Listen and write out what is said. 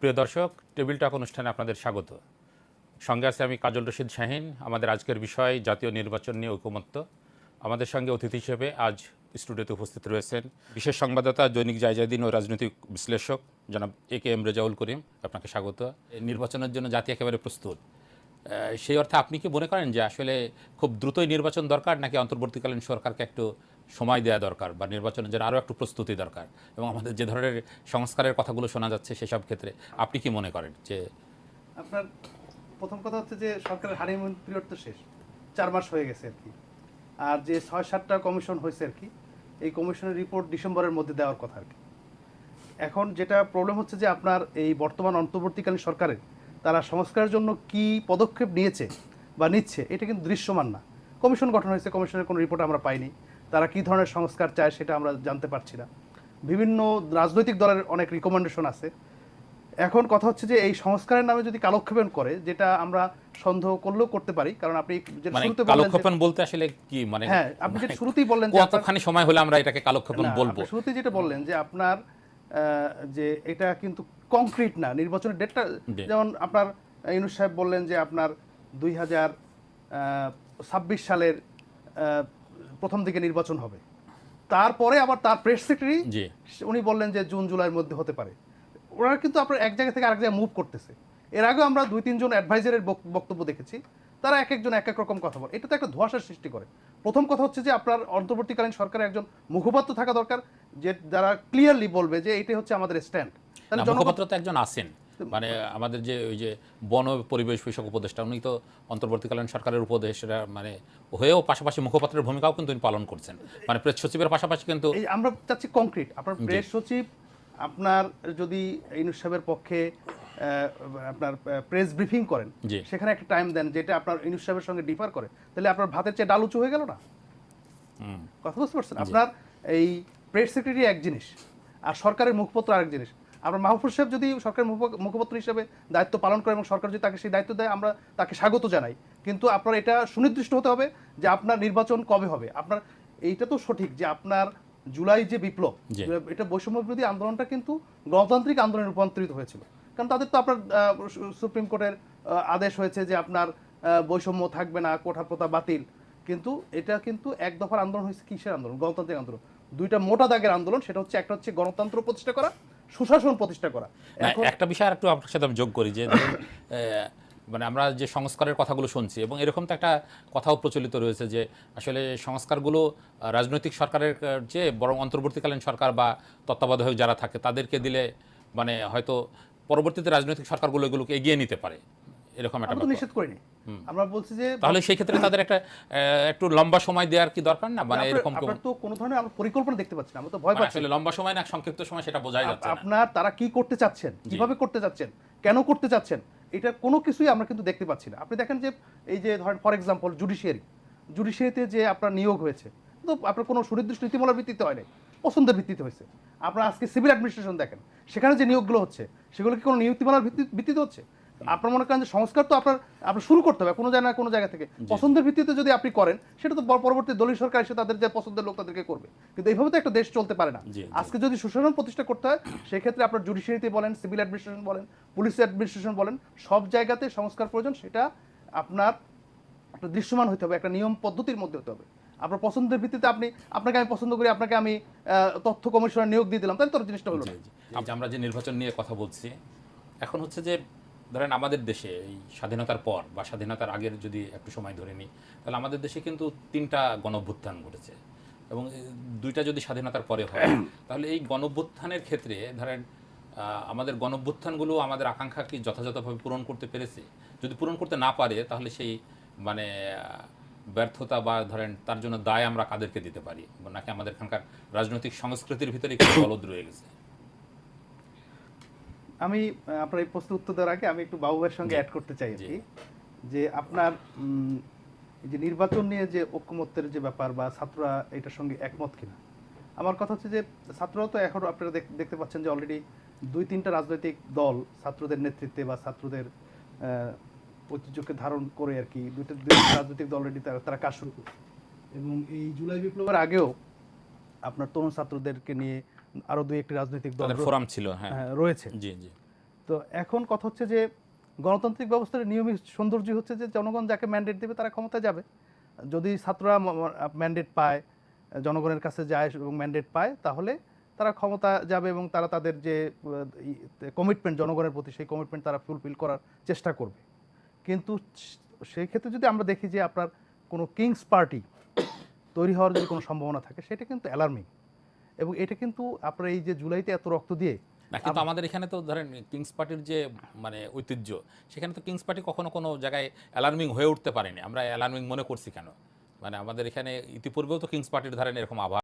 প্রিয় দর্শক, টেবিল টক অনুষ্ঠানে আপনাদের স্বাগত। সঙ্গে আছে আমি কাজল রশিদ শাহিন। আমাদের আজকের বিষয়, জাতীয় নির্বাচন নিয়ে ঐকমত্য। আমাদের সঙ্গে অতিথি হিসেবে আজ স্টুডিওতে উপস্থিত রয়েছেন বিশেষ সংবাদদাতা, দৈনিক জায়জাদিন ও রাজনৈতিক বিশ্লেষক জনাব এ কে এম রেজাউল করিম। আপনাকে স্বাগত। নির্বাচনের জন্য জাতি একেবারে প্রস্তুত। সেই অর্থে আপনি কি মনে করেন যে আসলে খুব দ্রুতই নির্বাচন দরকার, নাকি অন্তর্বর্তীকালীন সরকারকে একটু সময় দেওয়া দরকার বা নির্বাচনের জন্য আরও একটু প্রস্তুতি দরকার। এবং আমাদের যে ধরনের সংস্কারের কথাগুলো শোনা যাচ্ছে সেসব ক্ষেত্রে আপনি কি মনে করেন যে আপনার প্রথম কথা হচ্ছে যে সরকারের হানিমুন পিরিয়ড তো শেষ, চার মাস হয়ে গেছে আর কি। আর যে ছয় সাতটা কমিশন হয়েছে আর কি, এই কমিশনের রিপোর্ট ডিসেম্বরের মধ্যে দেওয়ার কথা আর কি। এখন যেটা প্রবলেম হচ্ছে যে আপনার এই বর্তমান অন্তর্বর্তীকালীন সরকারের তারা সংস্কারের জন্য কি পদক্ষেপ নিয়েছে বা নিচ্ছে, এটা কিন্তু দৃশ্যমান না। কমিশন গঠন হয়েছে, কমিশনের কোনো রিপোর্ট আমরা পাইনি। তারা কি ধরনের সংস্কার চায় সেটা আমরা জানতে পারছি না। বিভিন্ন রাজনৈতিক দলের অনেক রিকমেন্ডেশন আছে। এখন কথা হচ্ছে যে এই সংস্কারের নামে যদি কালক্ষেপণ করে যেটা আমরা সন্দেহ করলেও করতে পারি কারণ আপনি মানে শুরুতে বললেন কালক্ষেপণ বলতে আসলে কি? মানে হ্যাঁ আপনি যেটা শুরুতেই বললেন যে আপনার- কতখানি সময় হলে আমরা এটাকে কালক্ষেপণ বলব। শুরুতেই যেটা বললেন যে আপনার আহ, যে এটা কিন্তু কংক্রিট না নির্বাচনের ডেটটা যেমন আপনার ইউনুস সাহেব বললেন যে আপনার দুই হাজার ছাব্বিশ সালের আহ, প্রথম দিকে নির্বাচন হবে। তারপরে আবার তার প্রেস সেক্রেটারি উনি বললেন যে জুন জুলাইয়ের মধ্যে হতে পারে। ওরা কিন্তু আপনার এক জায়গা থেকে আরেক জায়গায় মুভ করতেছে। এর আগেও আমরা দুই তিনজন অ্যাডভাইজারের বক্তব্য দেখেছি। তারা এক একজন এক এক রকম কথা বলে। এটা তো একটা ধোঁয়াশার সৃষ্টি করে। প্রথম কথা হচ্ছে যে আপনার অন্তর্বর্তীকালীন সরকারের একজন মুখপাত্র থাকা দরকার যে যারা ক্লিয়ারলি বলবে যে এটাই হচ্ছে আমাদের স্ট্যান্ড তাহলে মুখপাত্র তো একজন আছেন। মানে আমাদের যে ওই যে বন পরিবেশ বিষয়ক উপদেষ্টা উনি তো অন্তর্বর্তীকালীন সরকারের উপদেষ্টা মানে হয়েও পাশাপাশি মুখপাত্রের ভূমিকাও কিন্তু উনি পালন করছেন। মানে প্রেস সচিবের পাশাপাশি কিন্তু এই আমরা চাচ্ছি কংক্রিট। আপনার প্রেস সচিব আপনার যদি ইউনুস সাহেবের পক্ষে আপনার প্রেস ব্রিফিং করেন। সেখানে একটা টাইম দেন যেটা আপনার ইউনুস সাহেবের সঙ্গে ডিফার করে তাহলে আপনার ভাতের চেয়ে ডাল উঁচু হয়ে গেল না? কথা বুঝতে পারছেন? আপনার এই প্রেস সেক্রেটারি এক জিনিস আর সরকারের মুখপত্র আরেক জিনিস। আপনার মাহফুজ সাহেব যদি সরকারের মুখ- মুখপত্র হিসেবে দায়িত্ব পালন করে এবং সরকার যদি তাকে সেই দায়িত্ব দেয় আমরা তাকে স্বাগত জানাই। কিন্তু আপনার এটা সুনির্দিষ্ট হতে হবে যে আপনার নির্বাচন কবে হবে। আপনার এইটা তো সঠিক যে আপনার জুলাই যে বিপ্লব। এটা বৈষম্য বিরোধী আন্দোলনটা কিন্তু গণতান্ত্রিক আন্দোলনে রূপান্তরিত হয়েছিল। কারণ তাদের তো আপনার সুপ্রিম কোর্টের আদেশ হয়েছে যে আপনার বৈষম্য থাকবে না কোঠা প্রথা বাতিল। কিন্তু এটা কিন্তু এক দফার আন্দোলন হয়েছে কিসের আন্দোলন? গণতান্ত্রিক আন্দোলন। দুইটা মোটা দাগের আন্দোলন সেটা হচ্ছে একটা হচ্ছে গণতন্ত্র প্রতিষ্ঠা করা সুশাসন প্রতিষ্ঠা করা। একটা বিষয় আর একটু আপনার সাথে আমি যোগ করি যে মানে আমরা যে সংস্কারের কথাগুলো শুনছি এবং এরকম তো একটা কথাও প্রচলিত রয়েছে যে আসলে সংস্কারগুলো রাজনৈতিক সরকারের যে বরং অন্তর্বর্তীকালীন সরকার বা তত্ত্বাবধায়ক যারা থাকে তাদেরকে দিলে মানে হয়তো পরবর্তীতে রাজনৈতিক সরকারগুলো এগুলোকে এগিয়ে নিতে পারে। এরকম একটা নিষেধ করিনি। আমরা বলছি যে তাহলে সেই ক্ষেত্রে তাদের একটা একটু লম্বা সময় দেওয়ার কি দরকার না? মানে এরকম আপনার তো কোনো ধরনের আমরা পরিকল্পনা দেখতে পাচ্ছি না আমরা তো ভয় মানে পাচ্ছি। আসলে লম্বা সময় না সংক্ষিপ্ত সময় সেটা বোঝাই যাচ্ছে না। আপনার তারা কি করতে চাচ্ছেন? কীভাবে করতে চাচ্ছেন? কেন করতে চাচ্ছেন? এটা কোনো কিছুই আমরা কিন্তু দেখতে পাচ্ছি না। আপনি দেখেন যে এই যে ধরেন ফর এক্সাম্পল জুডিশিয়ারি জুডিশিয়ারিতে যে আপনার নিয়োগ হয়েছে তো আপনার কোনো সুনির্দিষ্ট নীতিমালার ভিত্তিতে হয় নাই পছন্দের ভিত্তিতে হয়েছে। আপনার আজকে সিভিল অ্যাডমিনিস্ট্রেশন দেখেন সেখানে যে নিয়োগগুলো হচ্ছে সেগুলো কি কোনো নীতিমালার ভিত্তি- ভিত্তিতে হচ্ছে? আপনার মনে করেন যে সংস্কার তো আপনার আপনার শুরু করতে হবে কোনো জায়গা কোনো জায়গা থেকে। পছন্দের ভিত্তিতে যদি আপনি করেন সেটা তো পরবর্তী দলীয় সরকার এসে তাদের যে পছন্দের লোক তাদেরকে করবে। কিন্তু এইভাবে তো একটা দেশ চলতে পারে না। আজকে যদি সুশাসন প্রতিষ্ঠা করতে হয় সেক্ষেত্রে আপনার জুডিশিয়ারিতে বলেন সিভিল অ্যাডমিনিস্ট্রেশন বলেন পুলিশ অ্যাডমিনিস্ট্রেশন বলেন সব জায়গাতে সংস্কার প্রয়োজন সেটা আপনার একটা দৃশ্যমান হতে হবে একটা নিয়ম পদ্ধতির মধ্যে হতে হবে। আপনার পছন্দের ভিত্তিতে আপনি আপনাকে আমি পছন্দ করি আপনাকে আমি আহ, তথ্য কমিশনার নিয়োগ দিয়ে দিলাম তাহলে তোর জিনিসটা হলো আমরা যে নির্বাচন নিয়ে কথা বলছি এখন হচ্ছে যে ধরেন আমাদের দেশে এই স্বাধীনতার পর বা স্বাধীনতার আগের যদি একটু সময় ধরে নিই, তাহলে আমাদের দেশে কিন্তু তিনটা গণভ্যুত্থান ঘটেছে। এবং দুইটা যদি স্বাধীনতার পরে হয়, তাহলে এই গণভ্যুত্থানের ক্ষেত্রে ধরেন আমাদের গণভ্যুত্থানগুলো আমাদের আকাঙ্ক্ষা কি যথাযথভাবে পূরণ করতে পেরেছে। যদি পূরণ করতে না পারে, তাহলে সেই মানে ব্যর্থতা বা ধরেন তার জন্য দায় আমরা কাদেরকে দিতে পারি? নাকি আমাদের এখানকার রাজনৈতিক সংস্কৃতির ভিতরে কিছু গলদ রয়ে গেছে? আমি আপনার এই প্রশ্ন উত্তর দেওয়ার আগে আমি একটু বাবু ভাইয়ের সঙ্গে অ্যাড করতে চাই আর কি। যে আপনার এই যে নির্বাচন নিয়ে যে ঐক্যমত্যের যে ব্যাপার বা ছাত্ররা এটার সঙ্গে একমত কিনা? আমার কথা হচ্ছে যে ছাত্ররাও তো এখন আপনারা দেখ- দেখতে পাচ্ছেন যে অলরেডি দুই তিনটা রাজনৈতিক দল ছাত্রদের নেতৃত্বে বা ছাত্রদের ঐতিহ্যকে ধারণ করে আর কি দুইটা দুইটা রাজনৈতিক দল অলরেডি তারা তারা কাজ শুরু করছে। এবং এই জুলাই বিপ্লবের আগেও আপনার তরুণ ছাত্রদেরকে নিয়ে আরও দুই একটি রাজনৈতিক দল ফোরাম ছিল হ্যাঁ। হ্যাঁ, রয়েছে। জি জি। তো এখন কথা হচ্ছে যে গণতান্ত্রিক ব্যবস্থার নিয়মিত সৌন্দর্য হচ্ছে যে জনগণ যাকে ম্যান্ডেট দেবে তারা ক্ষমতা যাবে। যদি ছাত্ররা ম্যান্ডেট পায় জনগণের কাছে যায় এবং ম্যান্ডেট পায় তাহলে তারা ক্ষমতা যাবে এবং তারা তাদের যে কমিটমেন্ট জনগণের প্রতি সেই কমিটমেন্ট তারা ফুলফিল করার চেষ্টা করবে। কিন্তু সেই ক্ষেত্রে যদি আমরা দেখি যে আপনার কোনো কিংস পার্টি তৈরি হওয়ার যদি কোনো সম্ভাবনা থাকে সেটা কিন্তু অ্যালার্মিং এবং এটা কিন্তু আপনার এই যে জুলাইতে এত রক্ত দিয়ে না কিন্তু আমাদের এখানে তো ধরেন কিংস পার্টির যে মানে ঐতিহ্য সেখানে তো কিংস পার্টি কখনো কোনো জায়গায় অ্যালার্মিং হয়ে উঠতে পারেনি। আমরা অ্যালার্মিং মনে করছি কেন? মানে আমাদের এখানে ইতিপূর্বেও তো কিংস পার্টির ধরেন এরকম আভাস